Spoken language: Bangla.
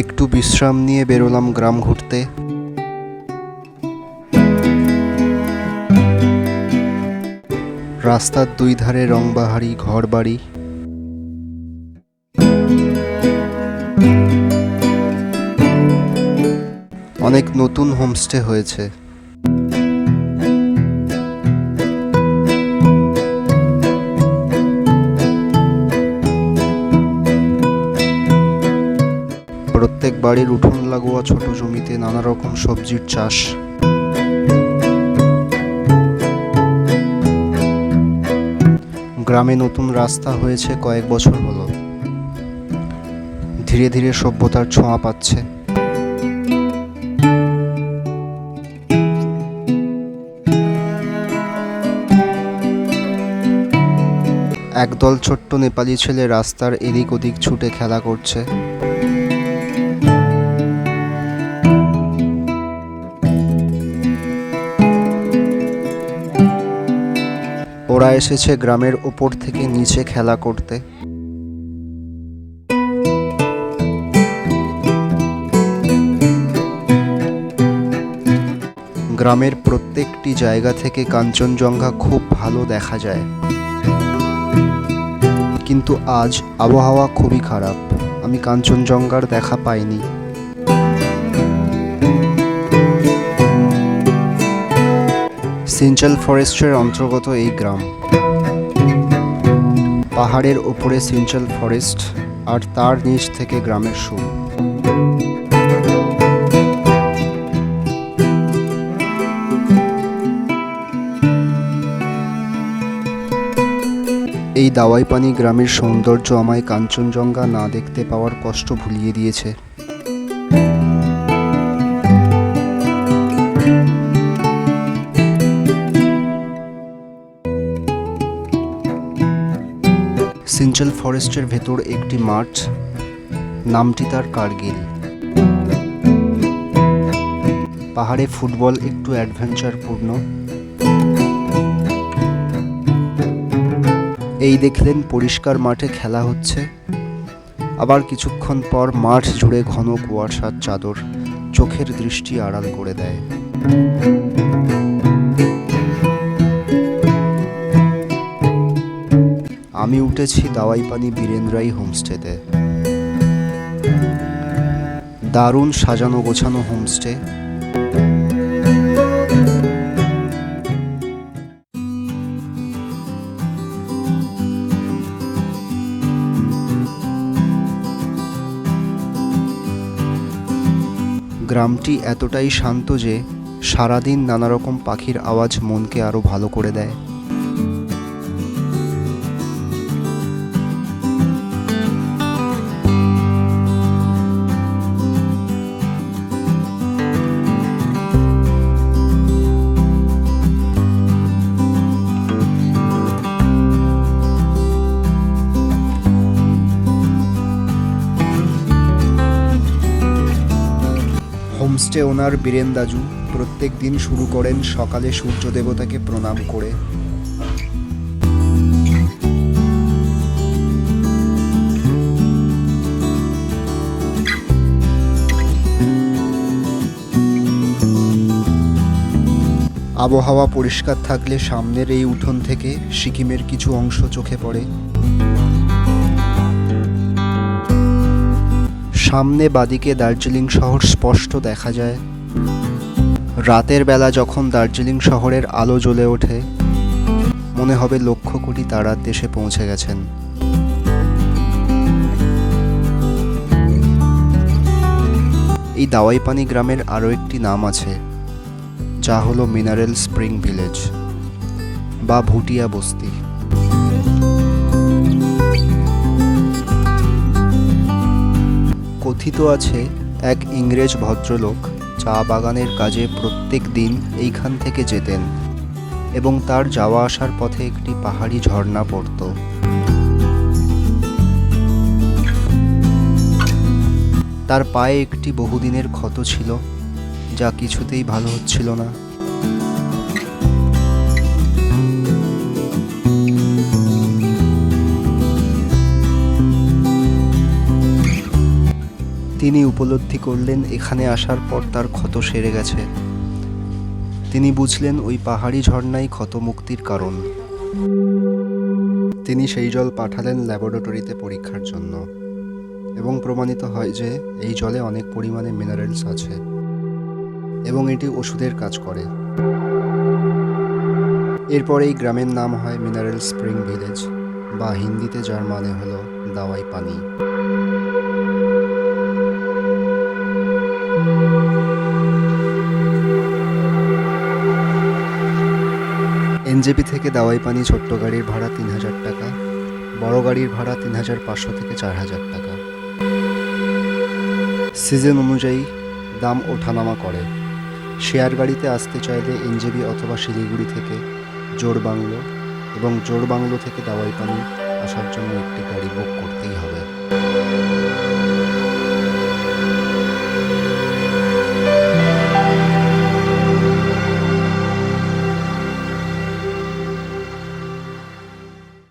একটু বিশ্রাম নিয়ে বেরোলাম গ্রাম ঘুরতে। রাস্তার দুই ধারে রংবাহারি ঘর বাড়ি অনেক নতুন হোমস্টে হয়েছে। প্রত্যেক বাড়ির উঠোন লাগোয়া ছোট জমিতে নানা রকম সবজির চাষ। গ্রামে নতুন রাস্তা হয়েছে কয়েক বছর হলো। ধীরে ধীরে সভ্যতার ছোঁয়া পাচ্ছে। একদল ছোট্ট নেপালি ছেলে রাস্তার এদিক ওদিক ছুটে খেলা করছে। এসেছে গ্রামের ওপর থেকে নিচে খেলা করতে। গ্রামের প্রত্যেকটি জায়গা থেকে কাঞ্চনজঙ্ঘা খুব ভালো দেখা যায়। কিন্তু আজ আবহাওয়া খুবই খারাপ। আমি কাঞ্চনজঙ্ঘার দেখা পাইনি। সিঞ্চল ফরেস্টের অন্তর্গত এই গ্রাম। পাহাড়ের ওপরে সিঞ্চল ফরেস্ট আর তার নিচ থেকে গ্রামের সুর। এই দাওয়াইপানি গ্রামের সৌন্দর্য আমায় কাঞ্চনজঙ্ঘা না দেখতে পাওয়ার কষ্ট ভুলিয়ে দিয়েছে। সিঞ্চল ফরেস্টের ভেতর একটি মাঠ, নামটি তার কার্গিল। পাহাড়ে ফুটবল একটু অ্যাডভেঞ্চারপূর্ণ। এই দেখলেন পরিষ্কার মাঠে খেলা হচ্ছে। আবার কিছুক্ষণ পর মাঠ জুড়ে ঘন কুয়াশার চাদর চোখের দৃষ্টি আড়াল করে দেয়। আমি উঠেছি দাওয়াইপানি বীরেন্দ্রাই হোমস্টেতে। দারুণ সাজানো গোছানো হোমস্টে। গ্রামটি এতটাই শান্ত যে সারাদিন নানা রকম পাখির আওয়াজ মনকে আরও ভালো করে দেয়। হোমস্টে ওনার বীরেন দাজু। প্রত্যেক দিন শুরু করেন সকালে সূর্য দেবতাকে প্রণাম করে। আবহাওয়া পরিষ্কার থাকলে সামনের এই উঠোন থেকে সিকিমের কিছু অংশ চোখে পড়ে। সামনে বাদিকে দার্জিলিং শহর স্পষ্ট দেখা যায়। রাতের বেলা যখন দার্জিলিং শহরের আলো জ্বলে ওঠে, মনে হবে লক্ষ কোটি তারার দেশে পৌঁছে গেছেন। এই দাওয়াইপানি গ্রামের আরও একটি নাম আছে, যা হলো মিনারেল স্প্রিং ভিলেজ বা ভুটিয়া বস্তি। কথিত আছে এক ইংরেজ ভদ্রলোক চা বাগানের কাজে প্রত্যেক দিন এইখান থেকে যেতেন এবং তার যাওয়া আসার পথে একটি পাহাড়ি ঝর্ণা পড়ত। তার পায়ে একটি বহুদিনের ক্ষত ছিল, যা কিছুতেই ভালো হচ্ছিল না। তিনি উপলব্ধি করলেন, এখানে আসার পর তার ক্ষত সেরে গেছে। তিনি বুঝলেন, ওই পাহাড়ি ঝর্ণাই ক্ষত মুক্তির কারণ। তিনি সেই জল পাঠালেন ল্যাবরেটরিতে পরীক্ষার জন্য। এবং প্রমাণিত হয় যে, এই জলে অনেক পরিমাণে মিনারেলস আছে। এবং এটি ওষুধের কাজ করে। এরপর এই গ্রামের নাম হয় মিনারেল স্প্রিং ভিলেজ বা হিন্দিতে যার মানে হলো দাওয়াই পানি। এনজেপি থেকে দাওয়াই পানি ছোট্ট গাড়ির ভাড়া তিন হাজার টাকা, বড় গাড়ির ভাড়া তিন হাজার পাঁচশো থেকে চার হাজার টাকা। সিজন অনুযায়ী দাম ওঠানামা করে। শেয়ার গাড়িতে আসতে চাইলে এনজেবি অথবা শিলিগুড়ি থেকে জোড়বাংলো এবং জোড়বাংলো থেকে দাওয়াই পানি আসার জন্য একটি গাড়ি বুক করতেই হবে।